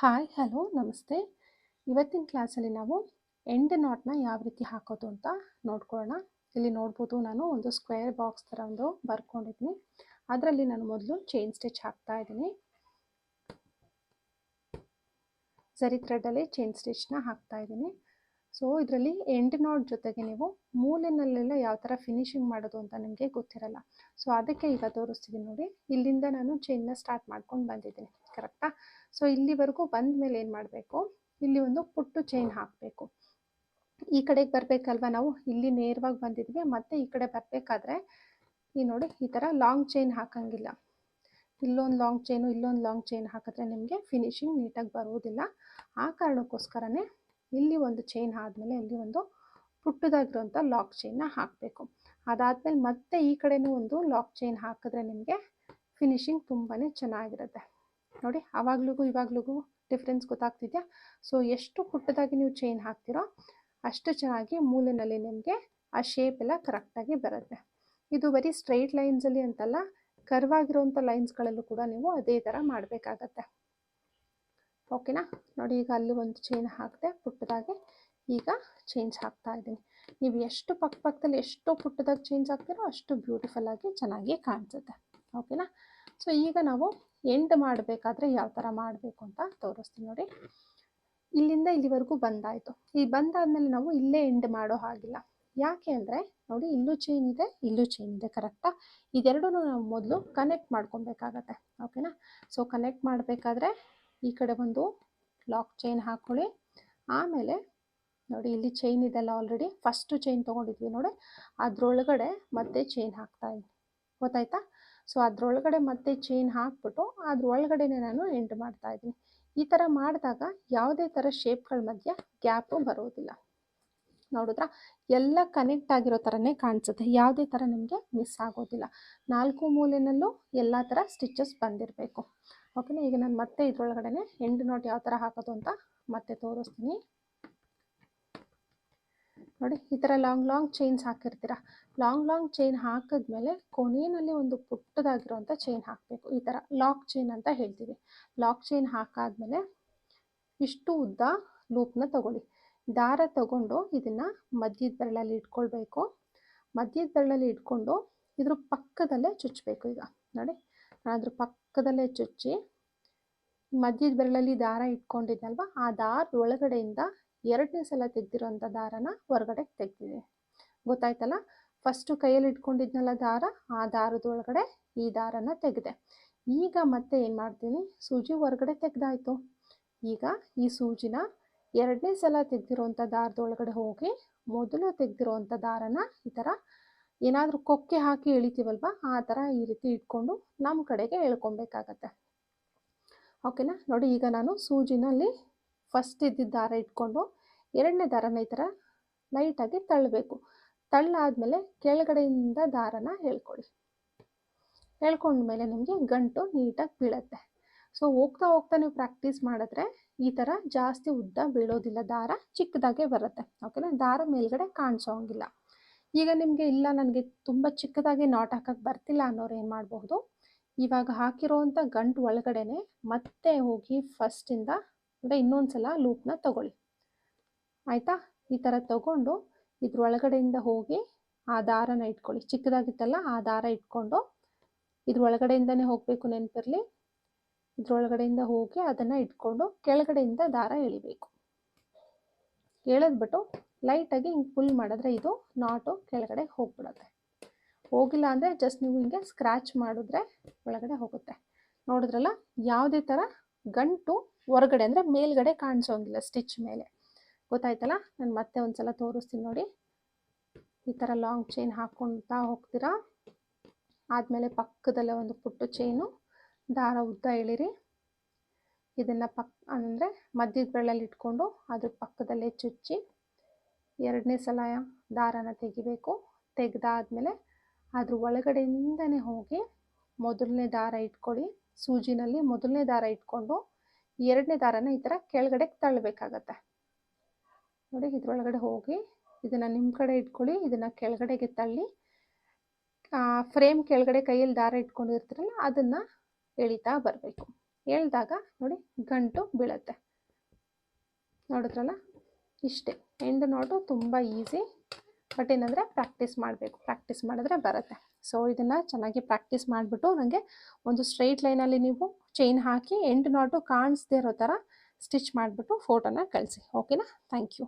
Hi hello ನಮಸ್ತೆ. ಇವತ್ತಿನ ಕ್ಲಾಸಲ್ಲಿ ನಾವು ಎಂಡ್ ನಾಟ್ನ ಯಾವ ರೀತಿ ಹಾಕೋದು ಅಂತ ನೋಡ್ಕೊಳ್ಳೋಣ. ಇಲ್ಲಿ ನೋಡ್ಬೋದು ನಾನು ಒಂದು ಸ್ಕ್ವೇರ್ ಬಾಕ್ಸ್ ಥರ ಒಂದು ಬರ್ಕೊಂಡಿದ್ದೀನಿ. ಅದರಲ್ಲಿ ನಾನು ಮೊದಲು ಚೈನ್ ಸ್ಟಿಚ್ ಹಾಕ್ತಾ ಇದ್ದೀನಿ. ಸರಿ ಥ್ರೆಡಲ್ಲಿ ಚೈನ್ ಸ್ಟಿಚ್ನ ಹಾಕ್ತಾ ಇದ್ದೀನಿ. ಸೊ ಇದರಲ್ಲಿ ಎಂಡ್ ನೋಡ್ ಜೊತೆಗೆ ನೀವು ಮೂಲೆನಲ್ಲೆಲ್ಲ ಯಾವ ಥರ ಫಿನಿಶಿಂಗ್ ಮಾಡೋದು ಅಂತ ನಿಮಗೆ ಗೊತ್ತಿರಲ್ಲ. ಸೊ ಅದಕ್ಕೆ ಈಗ ತೋರಿಸ್ತೀವಿ ನೋಡಿ. ಇಲ್ಲಿಂದ ನಾನು ಚೈನ್ನ ಸ್ಟಾರ್ಟ್ ಮಾಡ್ಕೊಂಡು ಬಂದಿದ್ದೀನಿ. ಕರೆಕ್ಟಾ ಸೊ ಇಲ್ಲಿವರೆಗೂ ಬಂದ ಮೇಲೆ ಏನು ಮಾಡಬೇಕು? ಇಲ್ಲಿ ಒಂದು ಪುಟ್ಟು ಚೈನ್ ಹಾಕಬೇಕು. ಈ ಕಡೆಗೆ ಬರಬೇಕಲ್ವ ನಾವು? ಇಲ್ಲಿ ನೇರವಾಗಿ ಬಂದಿದ್ವಿ. ಮತ್ತೆ ಈ ಕಡೆ ಬರಬೇಕಾದ್ರೆ ಈ ನೋಡಿ, ಈ ಥರ ಲಾಂಗ್ ಚೈನ್ ಹಾಕಂಗಿಲ್ಲ. ಇಲ್ಲೊಂದು ಲಾಂಗ್ ಚೈನು ಇಲ್ಲೊಂದು ಲಾಂಗ್ ಚೈನ್ ಹಾಕಿದ್ರೆ ನಿಮಗೆ ಫಿನಿಶಿಂಗ್ ನೀಟಾಗಿ ಬರುವುದಿಲ್ಲ ಆ ಕಾರಣಕ್ಕೋಸ್ಕರನೇ ಇಲ್ಲಿ ಒಂದು ಚೈನ್ ಆದಮೇಲೆ ಇಲ್ಲಿ ಒಂದು ಪುಟ್ಟದಾಗಿರುವಂಥ ಲಾಕ್ ಚೈನ್ನ ಹಾಕಬೇಕು. ಅದಾದಮೇಲೆ ಮತ್ತೆ ಈ ಕಡೆನೂ ಒಂದು ಲಾಕ್ ಚೈನ್ ಹಾಕಿದ್ರೆ ನಿಮಗೆ ಫಿನಿಶಿಂಗ್ ತುಂಬಾ ಚೆನ್ನಾಗಿರುತ್ತೆ. ನೋಡಿ, ಆವಾಗ್ಲಿಗೂ ಇವಾಗ್ಲಿಗೂ ಡಿಫ್ರೆನ್ಸ್ ಗೊತ್ತಾಗ್ತಿದೆಯಾ? ಸೊ ಎಷ್ಟು ಪುಟ್ಟದಾಗಿ ನೀವು ಚೈನ್ ಹಾಕ್ತಿರೋ ಅಷ್ಟು ಚೆನ್ನಾಗಿ ಮೂಲೆಯಲ್ಲಿ ನಿಮಗೆ ಆ ಶೇಪ್ ಎಲ್ಲ ಕರೆಕ್ಟಾಗಿ ಬರುತ್ತೆ. ಇದು ಬರೀ ಸ್ಟ್ರೈಟ್ ಲೈನ್ಸಲ್ಲಿ ಅಂತಲ್ಲ ಕರ್ವಾಗಿರುವಂಥ ಲೈನ್ಸ್ಗಳಲ್ಲೂ ಕೂಡ ನೀವು ಅದೇ ಥರ ಮಾಡಬೇಕಾಗತ್ತೆ. ಓಕೆನಾ? ನೋಡಿ, ಈಗ ಅಲ್ಲಿ ಒಂದು ಚೈನ್ ಹಾಕಿದೆ ಪುಟ್ಟದಾಗೆ ಈಗ ಚೇಂಜ್ ಹಾಕ್ತಾ ಇದ್ದೀನಿ. ನೀವು ಎಷ್ಟು ಪಕ್ಕ ಪಕ್ಕದಲ್ಲಿ ಎಷ್ಟು ಪುಟ್ಟದಾಗಿ ಚೇಂಜ್ ಹಾಕ್ತೀರೋ ಅಷ್ಟು ಬ್ಯೂಟಿಫುಲ್ ಆಗಿ ಚೆನ್ನಾಗಿ ಕಾಣಿಸುತ್ತೆ. ಓಕೆನಾ? ಸೊ ಈಗ ನಾವು ಎಂಡ್ ಮಾಡಬೇಕಾದ್ರೆ ಯಾವ ಥರ ಮಾಡಬೇಕು ಅಂತ ತೋರಿಸ್ತೀನಿ ನೋಡಿ. ಇಲ್ಲಿಂದ ಇಲ್ಲಿವರೆಗೂ ಬಂದಾಯಿತು. ಈ ಬಂದಾದಮೇಲೆ ನಾವು ಇಲ್ಲೇ ಎಂಡ್ ಮಾಡೋ ಹಾಗಿಲ್ಲ. ಯಾಕೆ ಅಂದರೆ, ನೋಡಿ, ಇಲ್ಲೂ ಚೈನ್ ಇದೆ, ಇಲ್ಲೂ ಚೈನ್ ಇದೆ ಕರೆಕ್ಟಾ ಇದೆರಡೂ ನಾವು ಮೊದಲು ಕನೆಕ್ಟ್ ಮಾಡ್ಕೊಬೇಕಾಗತ್ತೆ. ಓಕೆನಾ? ಸೊ ಕನೆಕ್ಟ್ ಮಾಡಬೇಕಾದ್ರೆ ಈ ಕಡೆ ಒಂದು ಲಾಕ್ ಚೈನ್ ಹಾಕ್ಕೊಳ್ಳಿ ಆಮೇಲೆ ನೋಡಿ ಇಲ್ಲಿ ಚೈನ್ ಇದೆಲ್ಲ ಆಲ್ರೆಡಿ ಫಸ್ಟು ಚೈನ್ ತೊಗೊಂಡಿದ್ವಿ ನೋಡಿ. ಅದರೊಳಗಡೆ ಮತ್ತೆ ಚೈನ್ ಹಾಕ್ತಾ ಇದ್ದೀನಿ. ಗೊತ್ತಾಯ್ತಾ? ಸೊ ಅದರೊಳಗಡೆ ಮತ್ತೆ ಚೈನ್ ಹಾಕ್ಬಿಟ್ಟು ಅದ್ರೊಳಗಡೆನೆ ನಾನು ಎಂಡ್ ಮಾಡ್ತಾ ಇದ್ದೀನಿ. ಈ ಥರ ಮಾಡಿದಾಗ ಯಾವುದೇ ಥರ ಶೇಪ್ಗಳ ಮಧ್ಯೆ ಗ್ಯಾಪು ಬರೋದಿಲ್ಲ. ನೋಡಿದ್ರ? ಎಲ್ಲ ಕನೆಕ್ಟ್ ಆಗಿರೋ ಥರನೇ ಕಾಣಿಸುತ್ತೆ. ಯಾವುದೇ ಥರ ನಿಮಗೆ ಮಿಸ್ ಆಗೋದಿಲ್ಲ. ನಾಲ್ಕು ಮೂಲೆನಲ್ಲೂ ಎಲ್ಲ ಥರ ಸ್ಟಿಚಸ್ ಬಂದಿರಬೇಕು. ಓಕೆನಾ? ಈಗ ನಾನು ಮತ್ತೆ ಇದ್ರೊಳಗಡೆ ಎಂಡ್ ನೋಟ್ ಯಾವ ಥರ ಹಾಕೋದು ಅಂತ ಮತ್ತೆ ತೋರಿಸ್ತೀನಿ. ನೋಡಿ, ಈ ಥರ ಲಾಂಗ್ ಲಾಂಗ್ ಚೈನ್ಸ್ ಹಾಕಿರ್ತೀರ? ಲಾಂಗ್ ಲಾಂಗ್ ಚೈನ್ ಹಾಕಿದ್ಮೇಲೆ ಕೊನೆಯಲ್ಲಿ ಒಂದು ಪುಟ್ಟದಾಗಿರುವಂಥ ಚೈನ್ ಹಾಕಬೇಕು. ಈ ಥರ ಲಾಕ್ ಚೈನ್ ಅಂತ ಹೇಳ್ತೀವಿ. ಲಾಕ್ ಚೈನ್ ಹಾಕಾದ್ಮೇಲೆ ಇಷ್ಟು ಉದ್ದ ಲೂಪ್ನ ತಗೊಳ್ಳಿ. ದಾರ ತಗೊಂಡು ಇದನ್ನು ಮಧ್ಯದ ಬೆರಳಲ್ಲಿ ಇಟ್ಕೊಳ್ಬೇಕು. ಮಧ್ಯದ ಬೆರಳಲ್ಲಿ ಇಟ್ಕೊಂಡು ಇದ್ರ ಪಕ್ಕದಲ್ಲೇ ಚುಚ್ಚಬೇಕು ಈಗ. ನೋಡಿ ಅದ್ರ ಪಕ್ಕದಲ್ಲೇ ಚುಚ್ಚಿ, ಮಧ್ಯದ ಬೆರಳಲ್ಲಿ ದಾರ ಇಟ್ಕೊಂಡಿದ್ನಲ್ವ? ಆ ದಾರದ ಒಳಗಡೆಯಿಂದ ಎರಡನೇ ಸಲ ತೆಗ್ದಿರೋಂಥ ದಾರನ ಹೊರಗಡೆ ತೆಗ್ದಿದೆ. ಗೊತ್ತಾಯ್ತಲ್ಲ? ಫಸ್ಟು ಕೈಯಲ್ಲಿ ಇಟ್ಕೊಂಡಿದ್ನಲ್ಲ ದಾರ, ಆ ದಾರದ ಒಳಗಡೆ ಈ ದಾರನ ತೆಗೆದೆ. ಈಗ ಮತ್ತೆ ಏನು ಮಾಡ್ತೀನಿ? ಸೂಜಿ ಹೊರಗಡೆ ತೆಗ್ದಾಯ್ತು. ಈಗ ಈ ಸೂಜಿನ ಎರಡನೇ ಸಲ ತೆಗ್ದಿರೋಂಥ ದಾರದ ಒಳಗಡೆ ಹೋಗಿ, ಮೊದಲು ತೆಗ್ದಿರೋಂಥ ದಾರನ ಈ ಥರ ಏನಾದರೂ ಕೊಕ್ಕೆ ಹಾಕಿ ಎಳಿತೀವಲ್ವ? ಆ ಥರ ಈ ರೀತಿ ಇಟ್ಕೊಂಡು ನಮ್ಮ ಕಡೆಗೆ ಎಳ್ಕೊಬೇಕಾಗತ್ತೆ. ಓಕೆನಾ ನೋಡಿ, ಈಗ ನಾನು ಸೂಜಿನಲ್ಲಿ ಫಸ್ಟ್ ಇದ್ದಿದ್ದ ದಾರ ಇಟ್ಕೊಂಡು ಎರಡನೇ ದಾರನ ಈ ಥರ ಲೈಟಾಗಿ ತಳ್ಳಬೇಕು. ತಳ್ಳಾದ್ಮೇಲೆ ಕೆಳಗಡೆಯಿಂದ ದಾರನ ಹೇಳ್ಕೊಳ್ಳಿ ಹೇಳ್ಕೊಂಡ್ಮೇಲೆ ನಿಮಗೆ ಗಂಟು ನೀಟಾಗಿ ಬೀಳತ್ತೆ. ಸೊ ಹೋಗ್ತಾ ಹೋಗ್ತಾ ನೀವು ಪ್ರಾಕ್ಟೀಸ್ ಮಾಡಿದ್ರೆ ಈ ಥರ ಜಾಸ್ತಿ ಉದ್ದ ಬೀಳೋದಿಲ್ಲ. ದಾರ ಚಿಕ್ಕದಾಗೆ ಬರುತ್ತೆ. ಓಕೆನಾ ದಾರ ಮೇಲ್ಗಡೆ ಕಾಣಿಸೋಂಗಿಲ್ಲ. ಈಗ ನಿಮಗೆ ಇಲ್ಲ, ನನಗೆ ತುಂಬ ಚಿಕ್ಕದಾಗಿ ನಾಟ್ ಹಾಕಕ್ಕೆ ಬರ್ತಿಲ್ಲ ಅನ್ನೋರು ಏನು ಮಾಡಬಹುದು? ಇವಾಗ ಹಾಕಿರೋವಂಥ ಗಂಟು ಒಳಗಡೆನೆ ಮತ್ತೆ ಹೋಗಿ ಫಸ್ಟಿಂದ ಅಂದರೆ ಇನ್ನೊಂದು ಸಲ ಲೂಪ್ನ ತಗೊಳ್ಳಿ. ಆಯಿತಾ? ಈ ಥರ ತಗೊಂಡು ಇದ್ರೊಳಗಡೆಯಿಂದ ಹೋಗಿ ಆ ದಾರನ ಇಟ್ಕೊಳ್ಳಿ. ಚಿಕ್ಕದಾಗಿತ್ತಲ್ಲ, ಆ ದಾರ ಇಟ್ಕೊಂಡು ಇದ್ರೊಳಗಡೆಯಿಂದನೇ ಹೋಗಬೇಕು ನೆನಪಿರಲಿ. ಇದ್ರೊಳಗಡೆಯಿಂದ ಹೋಗಿ ಅದನ್ನು ಇಟ್ಕೊಂಡು ಕೆಳಗಡೆಯಿಂದ ದಾರ ಎಳಿಬೇಕು. ಎಳೆದ್ಬಿಟ್ಟು ಲೈಟಾಗಿ ಹಿಂಗೆ ಪುಲ್ ಮಾಡಿದ್ರೆ ಇದು ನಾಟು ಕೆಳಗಡೆ ಹೋಗ್ಬಿಡುತ್ತೆ. ಹೋಗಿಲ್ಲ ಅಂದರೆ ಜಸ್ಟ್ ನೀವು ಹಿಂಗೆ ಸ್ಕ್ರ್ಯಾಚ್ ಮಾಡಿದ್ರೆ ಒಳಗಡೆ ಹೋಗುತ್ತೆ. ನೋಡಿದ್ರಲ್ಲ, ಯಾವುದೇ ಥರ ಗಂಟು ಹೊರಗಡೆ ಅಂದರೆ ಮೇಲ್ಗಡೆ ಕಾಣಿಸೋಂಗಿಲ್ಲ ಸ್ಟಿಚ್ ಮೇಲೆ. ಗೊತ್ತಾಯ್ತಲ್ಲ? ನಾನು ಮತ್ತೆ ಒಂದು ಸಲ ತೋರಿಸ್ತೀನಿ ನೋಡಿ. ಈ ಥರ ಲಾಂಗ್ ಚೈನ್ ಹಾಕ್ಕೊಳ್ತಾ ಹೋಗ್ತೀರಾ? ಆದಮೇಲೆ ಪಕ್ಕದಲ್ಲೇ ಒಂದು ಪುಟ್ಟು ಚೈನು ದಾರ ಉದ್ದ ಎಳಿರಿ. ಇದನ್ನು ಪಕ್ ಅಂದರೆ ಮಧ್ಯದ ಬೆಳ್ಳಲ್ಲಿ ಇಟ್ಕೊಂಡು ಅದ್ರ ಪಕ್ಕದಲ್ಲೇ ಚುಚ್ಚಿ ಎರಡನೇ ಸಲ ದಾರನ ತೆಗಿಬೇಕು. ತೆಗೆದಾದ್ಮೇಲೆ ಅದ್ರ ಒಳಗಡೆಯಿಂದನೇ ಹೋಗಿ ಮೊದಲನೇ ದಾರ ಇಟ್ಕೊಳ್ಳಿ. ಸೂಜಿನಲ್ಲಿ ಮೊದಲನೇ ದಾರ ಇಟ್ಕೊಂಡು ಎರಡನೇ ದಾರನ ಈ ಥರ ಕೆಳಗಡೆ ತಳ್ಳಬೇಕಾಗತ್ತೆ. ನೋಡಿ, ಇದ್ರೊಳಗಡೆ ಹೋಗಿ ಇದನ್ನು ನಿಮ್ಮ ಕಡೆ ಇಟ್ಕೊಳ್ಳಿ. ಇದನ್ನು ಕೆಳಗಡೆಗೆ ತಳ್ಳಿ ಫ್ರೇಮ್ ಕೆಳಗಡೆ ಕೈಯಲ್ಲಿ ದಾರ ಇಟ್ಕೊಂಡಿರ್ತೀರಲ್ಲ, ಅದನ್ನು ಎಳಿತಾ ಬರಬೇಕು. ಎಳ್ದಾಗ ನೋಡಿ ಗಂಟು ಬೀಳತ್ತೆ. ನೋಡಿದ್ರಲ್ಲ? ಇಷ್ಟೇ. ಎಂಡ್ ನೋಟು ತುಂಬ ಈಸಿ ಬಟ್ ಏನಂದರೆ ಪ್ರಾಕ್ಟೀಸ್ ಮಾಡಬೇಕು. ಪ್ರಾಕ್ಟೀಸ್ ಮಾಡಿದ್ರೆ ಬರುತ್ತೆ. ಸೊ ಇದನ್ನು ಚೆನ್ನಾಗಿ ಪ್ರಾಕ್ಟೀಸ್ ಮಾಡಿಬಿಟ್ಟು ನನಗೆ ಒಂದು ಸ್ಟ್ರೈಟ್ ಲೈನಲ್ಲಿ ನೀವು ಚೈನ್ ಹಾಕಿ ಎಂಡ್ ನಾಟು ಕಾಣಿಸ್ದೇ ಇರೋ ಥರ ಸ್ಟಿಚ್ ಮಾಡಿಬಿಟ್ಟು ಫೋಟೋನ ಕಳಿಸಿ. ಓಕೆನಾ ಥ್ಯಾಂಕ್ ಯು